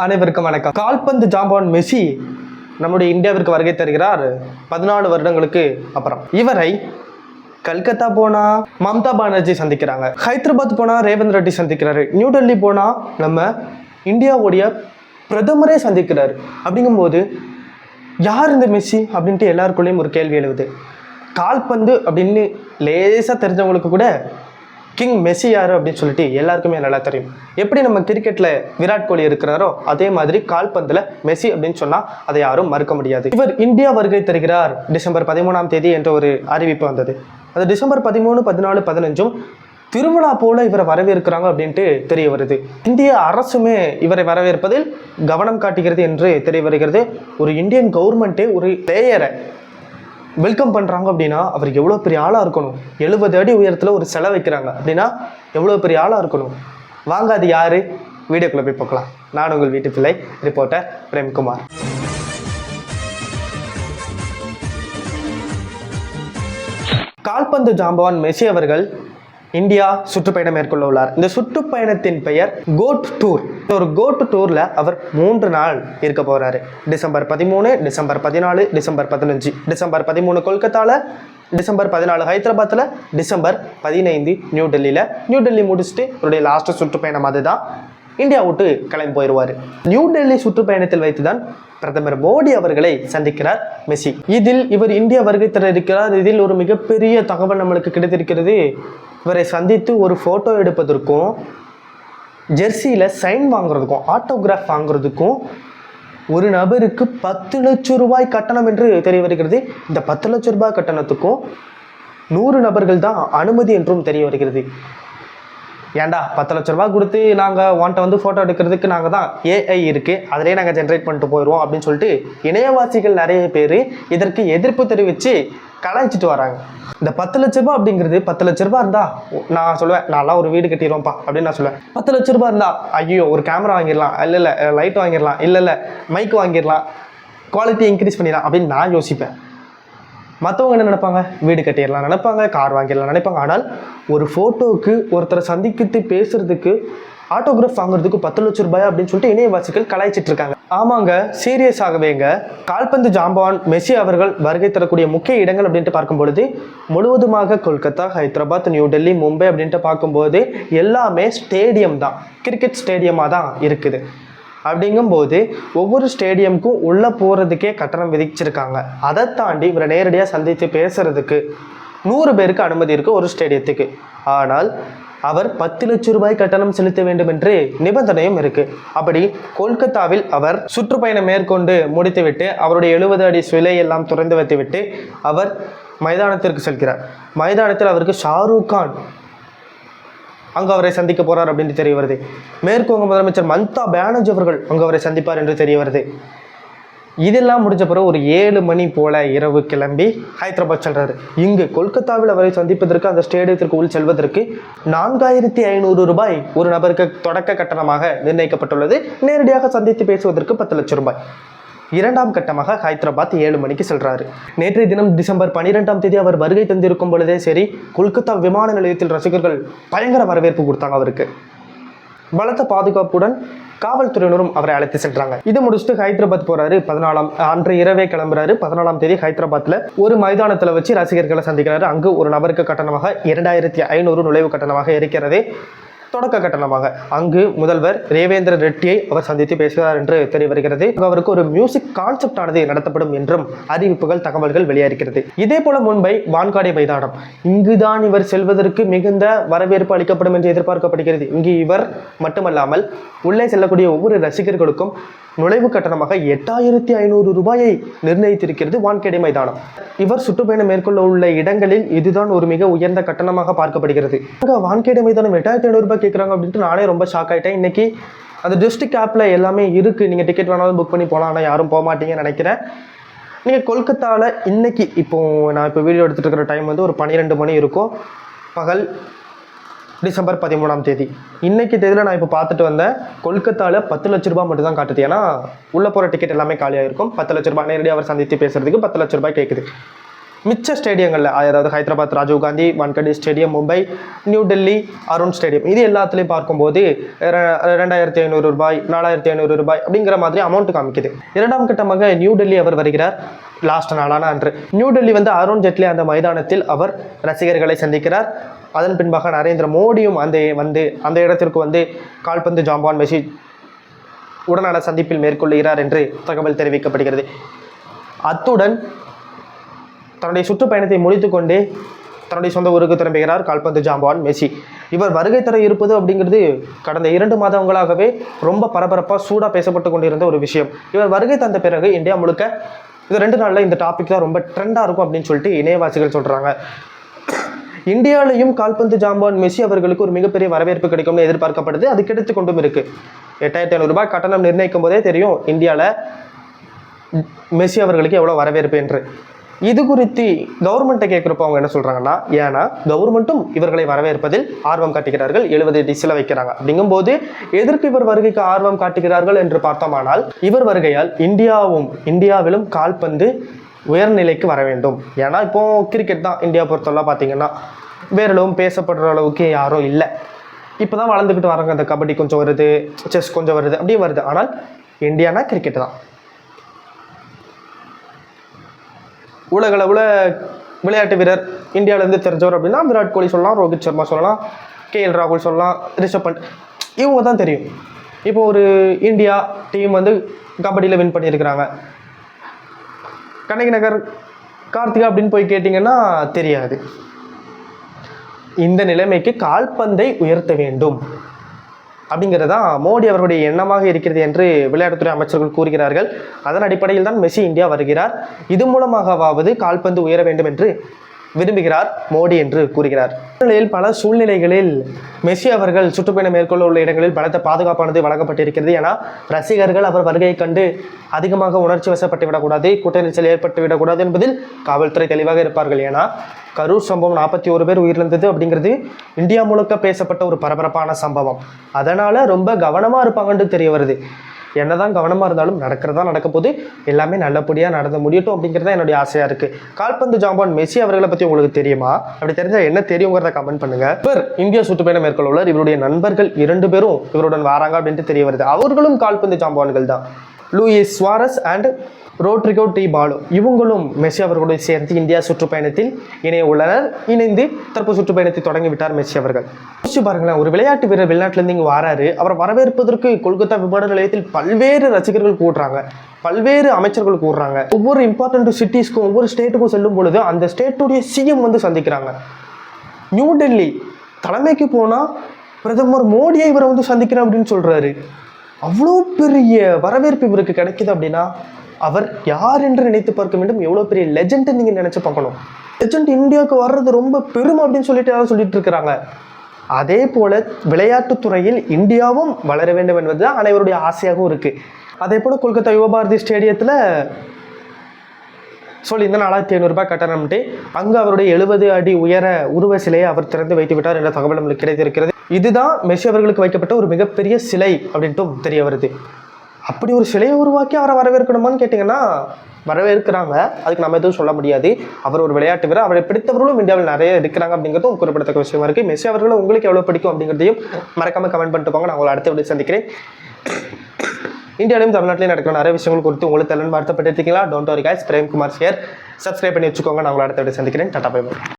அனைவருக்கும் வணக்கம். கால்பந்து ஜாம்பான் மெஸ்ஸி நம்முடைய இந்தியாவிற்கு வருகை தருகிறார். பதினாலு வருடங்களுக்கு அப்புறம். இவரை கல்கத்தா போனா மம்தா பானர்ஜி சந்திக்கிறாங்க. ஹைதராபாத் போனா ரேவந்த் ரெட்டி சந்திக்கிறாரு. நியூ டெல்லி போனா நம்ம இந்தியாவுடைய பிரதமரே சந்திக்கிறார். அப்படிங்கும்போது யார் இந்த மெஸ்ஸி அப்படின்ட்டு எல்லாருக்குள்ளேயும் ஒரு கேள்வி எழுவுது. கால்பந்து அப்படின்னு லேசாக தெரிஞ்சவங்களுக்கு கூட கிங் மெஸ்ஸி யார் அப்படின்னு சொல்லிட்டு எல்லாருக்குமே நல்லா தெரியும். எப்படி நம்ம கிரிக்கெட்டில் விராட் கோலி இருக்கிறாரோ அதே மாதிரி கால்பந்தில் மெஸ்ஸி அப்படின்னு சொன்னால் அதை யாரும் மறுக்க முடியாது. இவர் இந்தியா வருகை தருகிறார். டிசம்பர் பதிமூணாம் தேதி என்ற ஒரு அறிவிப்பு வந்தது. அது டிசம்பர் பதிமூணு பதினாலு பதினஞ்சும் திருவிழா போல இவரை வரவேற்கிறாங்க அப்படின்ட்டு தெரிய வருது. இந்திய அரசுமே இவரை வரவேற்பதில் கவனம் காட்டுகிறது என்று தெரிய வருகிறது. ஒரு இந்தியன் கவர்மெண்ட்டே ஒரு பிளேயரை வெல்கம் பண்ணுறாங்க அப்படின்னா அவர் எவ்வளோ பெரிய ஆளாக இருக்கணும்? எழுபது அடி உயரத்தில் ஒரு செலை வைக்கிறாங்க. அப்படின்னா எவ்வளோ பெரிய ஆளாக இருக்கணும்? வாங்க அது யார்? வீடியோக்குள்ளே போய் பார்க்கலாம். நான் உங்கள் வீட்டு பிள்ளை ரிப்போர்ட்டர் பிரேம்குமார். கால்பந்து ஜாம்பவான் மெஸ்ஸி அவர்கள் இந்தியா சுற்றுப்பயணம் மேற்கொள்ள உள்ளார் இந்த சுற்றுப்பயணத்தின் பெயர் கோட் டூர். இந்த ஒரு கோட் டூரில் அவர் மூன்று நாள் இருக்க போகிறாரு டிசம்பர் பதிமூணு டிசம்பர் பதினாலு டிசம்பர் பதினஞ்சு. டிசம்பர் பதிமூணு கொல்கத்தாவில் டிசம்பர் பதினாலு ஹைதராபாத்தில் டிசம்பர் பதினைந்து நியூ டெல்லியில் நியூ டெல்லி முடிச்சுட்டு அவருடைய லாஸ்ட் சுற்றுப்பயணம் அதுதான். இந்தியா விட்டு கிளம்பி போயிடுவார் நியூ டெல்லி சுற்றுப்பயணத்தில் வைத்துதான் பிரதமர் மோடி அவர்களை சந்திக்கிறார் மெஸ்ஸி. இதில் இவர் இந்தியா வருகை தர இருக்கிறார். இதில் ஒரு மிகப்பெரிய தகவல் நம்மளுக்கு கிடைத்திருக்கிறது. இவரை சந்தித்து ஒரு ஃபோட்டோ எடுப்பதற்கும் ஜெர்சியில் சைன் வாங்குறதுக்கும் ஆட்டோகிராஃப் வாங்குறதுக்கும் ஒரு நபருக்கு பத்து லட்சம் ரூபாய் கட்டணம் என்று தெரிய வருகிறது இந்த பத்து லட்சம் ரூபாய் கட்டணத்துக்கும் நூறு நபர்கள் தான் அனுமதி என்றும் தெரிய வருகிறது ஏன்டா பத்து லட்ச ரூபா கொடுத்து நாங்கள் உன்ட்ட வந்து ஃபோட்டோ எடுக்கிறதுக்கு நாங்கள் தான் ஏஐ இருக்குது அதிலே நாங்கள் ஜென்ரேட் பண்ணிட்டு போயிடுவோம் அப்படின்னு சொல்லிட்டு இணையவாசிகள் நிறைய பேர் இதற்கு எதிர்ப்பு தெரிவித்து கலாய்ச்சிட்டு வராங்க. இந்த பத்து லட்ச ரூபாய் அப்படிங்கிறது பத்து லட்ச ரூபாய் இருந்தா நான் சொல்லுவேன் நான்லாம் ஒரு வீடு கட்டிடுவோம்ப்பா அப்படின்னு நான் சொல்லுவேன். பத்து லட்ச ரூபாய் இருந்தா ஐயோ ஒரு கேமரா வாங்கிடலாம் இல்லை இல்லை லைட் வாங்கிடலாம் இல்லை இல்லை மைக் வாங்கிடலாம் குவாலிட்டி இன்க்ரீஸ் பண்ணிடலாம் அப்படின்னு நான் யோசிப்பேன். மற்றவங்க என்ன நினைப்பாங்க? வீடு கட்டிடலாம் நினைப்பாங்க கார் வாங்கிடலாம் நினைப்பாங்க. ஆனால் ஒரு ஃபோட்டோவுக்கு ஒருத்தரை சந்திக்கிட்டு பேசுகிறதுக்கு ஆட்டோகிராஃப் வாங்குறதுக்கு பத்து லட்சம் ரூபாய் அப்படின்னு சொல்லிட்டு இணையவாசிகள் கலாய்ச்சிட்டு இருக்காங்க. ஆமாங்க சீரியஸாகவேங்க கால்பந்து ஜாம்பான் மெஸ்ஸி அவர்கள் வருகை தரக்கூடிய முக்கிய இடங்கள் அப்படின்ட்டு பார்க்கும்பொழுது முழுவதுமாக கொல்கத்தா ஹைதராபாத் நியூ டெல்லி மும்பை அப்படின்ட்டு பார்க்கும்போது எல்லாமே ஸ்டேடியம் தான். கிரிக்கெட் ஸ்டேடியமாக தான் இருக்குது. அப்படிங்கும்போது ஒவ்வொரு ஸ்டேடியமுக்கும் உள்ளே போகிறதுக்கே கட்டணம் விதிச்சிருக்காங்க. அதை தாண்டி இவரை நேரடியாக சந்தித்து பேசுகிறதுக்கு நூறு பேருக்கு அனுமதி இருக்குது ஒரு ஸ்டேடியத்துக்கு ஆனால் அவர் பத்து லட்சம் ரூபாய் கட்டணம் செலுத்த வேண்டும் என்று நிபந்தனையும் இருக்கு. அப்படி கொல்கத்தாவில் அவர் சுற்றுப்பயணம் மேற்கொண்டு முடித்துவிட்டு அவருடைய எழுபது அடி சிலை எல்லாம் திறந்து வைத்துவிட்டு அவர் மைதானத்திற்கு செல்கிறார். மைதானத்தில் அவருக்கு ஷாருக் கான் அங்கு அவரை சந்திக்க போறார் அப்படின்னு தெரிய வருது. மேற்கு வங்க முதலமைச்சர் மம்தா பானர்ஜி அவர்கள் அங்கு அவரை சந்திப்பார் என்று தெரிய வருது. இதெல்லாம் முடிஞ்ச பிறகு ஒரு ஏழு மணி போல இரவு கிளம்பி ஹைதராபாத் செல்றாரு. இங்கு கொல்கத்தாவில் அவரை சந்திப்பதற்கு அந்த ஸ்டேடியத்திற்கு உள் செல்வதற்கு நான்காயிரத்தி ஐநூறு ரூபாய் ஒரு நபருக்கு தொடக்க கட்டணமாக நிர்ணயிக்கப்பட்டுள்ளது. நேரடியாக சந்தித்து பேசுவதற்கு பத்து லட்சம் ரூபாய். இரண்டாம் கட்டமாக ஹைதராபாத் ஏழு மணிக்கு செல்றாரு. நேற்றைய தினம் டிசம்பர் பன்னிரெண்டாம் தேதி அவர் வருகை தந்திருக்கும் பொழுதே சரி கொல்கத்தா விமான நிலையத்தில் ரசிகர்கள் பயங்கர வரவேற்பு கொடுத்தாங்க அவருக்கு. பலத்த பாதுகாப்புடன் காவல்துறையினரும் அவரை அழைத்து சென்றாங்க. இது முடிச்சுட்டு ஹைதராபாத் போறாரு. பதினாலாம் அன்று இரவே கிளம்புறாரு. பதினாலாம் தேதி ஹைதராபாத்ல ஒரு மைதானத்துல வச்சு ரசிகர்களை சந்திக்கிறாரு. அங்கு ஒரு நபருக்கு கட்டணமாக இரண்டாயிரத்தி ஐநூறு நுழைவு கட்டணமாக இருக்கிறது. தொடக்க கட்டணமாக. அங்கு முதல்வர் ரேவேந்திர ரெட்டியை அவர் சந்தித்து பேசுகிறார் என்று தெரிய வருகிறது. அவருக்கு ஒரு மியூசிக் கான்செப்ட் ஆனது நடத்தப்படும் என்றும் அறிவிப்புகள் தகவல்கள் வெளியாகிறது இதே போல மும்பை வான்காடி மைதானம். இங்குதான் இவர் செல்வதற்கு மிகுந்த வரவேற்பு அளிக்கப்படும் என்று எதிர்பார்க்கப்படுகிறது. இங்கு இவர் மட்டுமல்லாமல் உள்ளே செல்லக்கூடிய ஒவ்வொரு ரசிகர்களுக்கும் நுழைவு கட்டணமாக எட்டாயிரத்தி ஐநூறு ரூபாயை நிர்ணயித்திருக்கிறது வான்கேடை மைதானம். இவர் சுற்றுப்பயணம் மேற்கொள்ள உள்ள இடங்களில் இதுதான் ஒரு மிக உயர்ந்த கட்டணமாக பார்க்கப்படுகிறது. அங்க வான்கேடை மைதானம் எட்டாயிரத்தி ஐநூறு ரூபாய் கேட்குறாங்க அப்படின்ட்டு நானே ரொம்ப ஷாக் ஆயிட்டேன். இன்னைக்கு அந்த டிஸ்ட்ரிக்ட் ஆப்பில் எல்லாமே இருக்குது நீங்கள் டிக்கெட் வேணாலும் புக் பண்ணி போகலாம் ஆனால் யாரும் போக மாட்டீங்கன்னு நினைக்கிறேன். நீங்கள் கொல்கத்தாவில் இன்னைக்கு இப்போ நான் இப்போ வீடியோ எடுத்துகிட்டு இருக்கிற டைம் வந்து ஒரு பன்னிரெண்டு மணி இருக்கும். பகல் டிசம்பர் பதிமூணாம் தேதி. இன்னைக்கு தேதியில் நான் இப்போ பார்த்துட்டு வந்தேன் கொல்கத்தாவில் பத்து லட்ச ரூபாய் மட்டும் தான் காட்டுது. ஏன்னா உள்ளே போகிற டிக்கெட் எல்லாமே காலியாக இருக்கும். பத்து லட்ச ரூபாய் நேரடியாக அவர் சந்தித்து பேசுறதுக்கு பத்து லட்ச ரூபாய் கேட்குது மிச்ச ஸ்டேடியங்களில் அதாவது Hyderabad Rajiv Gandhi stadium Mumbai new Delhi Arun stadium இது எல்லாத்துலேயும் பார்க்கும்போது ரெண்டாயிரத்தி ஐநூறு ரூபாய் நாலாயிரத்தி ஐநூறு ரூபாய் அப்படிங்கிற மாதிரி அமௌண்ட் காமிக்குது. இரண்டாம் கட்டமாக நியூ டெல்லி அவர் வருகிறார் லாஸ்ட் நாளான அன்று. நியூ டெல்லி வந்து அருண் ஜெட்லி அந்த மைதானத்தில் அவர் ரசிகர்களை சந்திக்கிறார். அதன் பின்பாக நரேந்திர மோடியும் அந்த வந்து அந்த இடத்திற்கு வந்து கால்பந்து ஜாம்பான் மெஸ்ஸி உடனான சந்திப்பில் மேற்கொள்கிறார் என்று தகவல் தெரிவிக்கப்படுகிறது. அத்துடன் தன்னுடைய சுற்றுப்பயணத்தை முடித்துக்கொண்டே தன்னுடைய சொந்த ஊருக்கு திரும்புகிறார் கால்பந்து ஜாம்பான் மெஸ்ஸி. இவர் வருகை தர இருப்பது அப்படிங்கிறது கடந்த இரண்டு மாதங்களாகவே ரொம்ப பரபரப்பாக சூடாக பேசப்பட்டு கொண்டிருந்த ஒரு விஷயம். இவர் வருகை தந்த பிறகு இந்தியா முழுக்க இது ரெண்டு நாளில் இந்த டாபிக் தான் ரொம்ப ட்ரெண்டாக இருக்கும் அப்படின்னு சொல்லிட்டு இணையவாசிகள் சொல்கிறாங்க இந்தியாவிலையும் கால்பந்து ஜாம்பான் மெஸ்ஸி அவர்களுக்கு ஒரு மிகப்பெரிய வரவேற்பு கிடைக்கும்னு எதிர்பார்க்கப்படுது. அது கிடைத்து கொண்டும் இருக்கு. எட்டாயிரத்தி ஐநூறுபாய் கட்டணம் நிர்ணயிக்கும் போதே தெரியும் இந்தியாவில் மெஸ்ஸி அவர்களுக்கு எவ்வளோ வரவேற்பு என்று. இது குறித்து கவர்மெண்ட்டை கேட்குறப்ப அவங்க என்ன சொல்கிறாங்கன்னா ஏன்னா கவர்மெண்ட்டும் இவர்களை வரவேற்பதில் ஆர்வம் காட்டுகிறார்கள். எழுபது டிசில வைக்கிறாங்க. அப்படிங்கும்போது எதற்கு இவர் வருகைக்கு ஆர்வம் காட்டுகிறார்கள் என்று பார்த்தோமானால் இவர் வருகையால் இந்தியாவும் இந்தியாவிலும் கால்பந்து உயர்நிலைக்கு வர வேண்டும். ஏன்னா இப்போது கிரிக்கெட் தான் இந்தியா பொறுத்தவரை பார்த்தீங்கன்னா வேறளவும் பேசப்படுற அளவுக்கு யாரும் இல்லை. இப்போ தான் வளர்ந்துக்கிட்டு வராங்க. அந்த கபடி கொஞ்சம் வருது செஸ் கொஞ்சம் வருது அப்படியே வருது. ஆனால் இந்தியானா கிரிக்கெட் தான். உலகளவில் விளையாட்டு வீரர் இந்தியாவிலேருந்து தெரிஞ்சவர் அப்படின்னா விராட் கோலி சொல்லலாம் ரோஹித் சர்மா சொல்லலாம் கேஎல் ராகுல் சொல்லலாம் ரிஷப் பண்ட். இவங்க தான் தெரியும். இப்போ ஒரு இந்தியா டீம் வந்து கபடியில் வின் பண்ணியிருக்கிறாங்க. கண்ணகி நகர் கார்த்திகா அப்படின்னு போய் கேட்டிங்கன்னா தெரியாது. இந்த நிலைமைக்கு கால்பந்தை உயர்த்த வேண்டும். அப்படிங்கிறதான் மோடி அவர்களுடைய எண்ணமாக இருக்கிறது என்று விளையாட்டுத்துறை அமைச்சர்கள் கூறுகிறார்கள். அதன் அடிப்படையில் தான் மெஸ்ஸி இந்தியா வருகிறார். இது மூலமாகவாவது கால்பந்து உயர வேண்டும் என்று விரும்புகிறார் மோடி என்று கூறுகிறார். நிலையில் பல சூழ்நிலைகளில் மெஸ்ஸி அவர்கள் சுற்றுப்பயணம் மேற்கொள்ள உள்ள இடங்களில் பலத்த பாதுகாப்பானது வழங்கப்பட்டிருக்கிறது ஏன்னா ரசிகர்கள் அவர் வருகையை கண்டு அதிகமாக உணர்ச்சி வசப்பட்டு விடக்கூடாது கூட்ட நெரிசல் ஏற்பட்டு விடக்கூடாது என்பதில் காவல்துறை தெளிவாக இருப்பார்கள் ஏன்னா கரூர் சம்பவம் நாற்பத்தி ஒரு பேர் உயிரிழந்தது அப்படிங்கிறது இந்தியா முழுக்க பேசப்பட்ட ஒரு பரபரப்பான சம்பவம். அதனால ரொம்ப கவனமாக இருப்பாங்கன்னு தெரிய வருது. என்னதான் கவனமாக இருந்தாலும் நடக்கிறதா நடக்க போது எல்லாமே நல்லபடியாக நடந்து முடியட்டும் அப்படிங்கிறது தான் என்னுடைய ஆசையாக இருக்குது கால்பந்து ஜாம்பான் மெஸ்ஸி அவர்களை பற்றி உங்களுக்கு தெரியுமா? அப்படி தெரிஞ்சால் என்ன தெரியுங்கிறத கமெண்ட் பண்ணுங்க. இவர் இந்திய சுற்றுப்பயணம் மேற்கொள்ள இவருடைய நண்பர்கள் இரண்டு பேரும் இவருடன் வராங்க அப்படின்ட்டு தெரிய வருது. அவர்களும் கால்பந்து ஜாம்பான்கள் தான். Luis Suarez and Rodrigo de Paul. இவங்களும் மெஸ்ஸி அவர்களோடு சேர்ந்து இந்தியா சுற்றுப்பயணத்தில் இணைய உள்ளனர். இணைந்து தற்போது சுற்றுப்பயணத்தை தொடங்கி விட்டார் மெஸ்ஸி அவர்கள். யோசிச்சு பாருங்களேன் ஒரு விளையாட்டு வீரர் வெளிநாட்டிலேருந்து இங்கே வராரு. அவரை வரவேற்பதற்கு கொல்கத்தா விமான நிலையத்தில் பல்வேறு ரசிகர்கள் கூடுறாங்க. பல்வேறு அமைச்சர்கள் கூடுறாங்க. ஒவ்வொரு இம்பார்ட்டன்ட் சிட்டிஸ்க்கும் ஒவ்வொரு ஸ்டேட்டுக்கும் செல்லும் பொழுது அந்த ஸ்டேட்டுடைய சிஎம் வந்து சந்திக்கிறாங்க. நியூ டெல்லி தலைமைக்கு போனால் பிரதமர் மோடியை இவரை வந்து சந்திக்கிறேன் அப்படின்னு சொல்கிறாரு அவ்வளோ பெரிய வரவேற்பு இவருக்கு கிடைக்குது அப்படின்னா அவர் யார் என்று நினைத்து பார்க்க வேண்டும். எவ்வளோ பெரிய லெஜெண்ட் நீங்கள் நினச்சி பார்க்கணும். லெஜெண்ட் இந்தியாவுக்கு வர்றது ரொம்ப பெரும் அப்படின்னு சொல்லிட்டு யாரும் சொல்லிட்டு இருக்கிறாங்க. அதே போல விளையாட்டுத்துறையில் இந்தியாவும் வளர வேண்டும் என்பது தான் அனைவருடைய ஆசையாகவும் இருக்குது அதே போல் கொல்கத்தா யுவபாரதி ஸ்டேடியத்தில் சொல்லி இந்த நாலாயிரத்தி ஐநூறுரூபா கட்டணம்ட்டு அங்கு அவருடைய எழுபது அடி உயர உருவ சிலையை அவர் திறந்து வைத்து விட்டார் என்ற தகவல் நம்மளுக்கு கிடைத்திருக்கிறது. இதுதான் மெஷி அவர்களுக்கு வைக்கப்பட்ட ஒரு மிகப்பெரிய சிலை அப்படின்ட்டும் தெரிய வருது. அப்படி ஒரு சிலையை உருவாக்கி அவரை வரவேற்கணுமான்னு கேட்டிங்கன்னா வரவேற்கிறாங்க. அதுக்கு நம்ம எதுவும் சொல்ல முடியாது. அவர் ஒரு விளையாட்டு வீரர். அவரை பிடித்தவர்களும் இந்தியாவில் நிறைய இருக்கிறாங்க அப்படிங்கிறதும் குறிப்பிடத்தக்க விஷயமா இருக்குது மெஸ்ஸி அவர்களை உங்களுக்கு எவ்வளோ பிடிக்கும் அப்படிங்கிறதையும் மறக்காமல் கமெண்ட் பண்ணிட்டு போங்க நான் உங்களை அடுத்த வீடியோ சந்திக்கிறேன். இந்தியாவிலும் தமிழ்நாட்டிலையும் நடக்கிற நிறைய விஷயங்கள் குறித்து உங்களுக்கு தெலன் வார்த்தைப்பட்டிருக்கீங்களா don't worry guys Premkumar share subscribe பண்ணி வச்சுக்கோங்க. நான் உங்களை அடுத்த வீடியோ சந்திக்கிறேன். Tata bye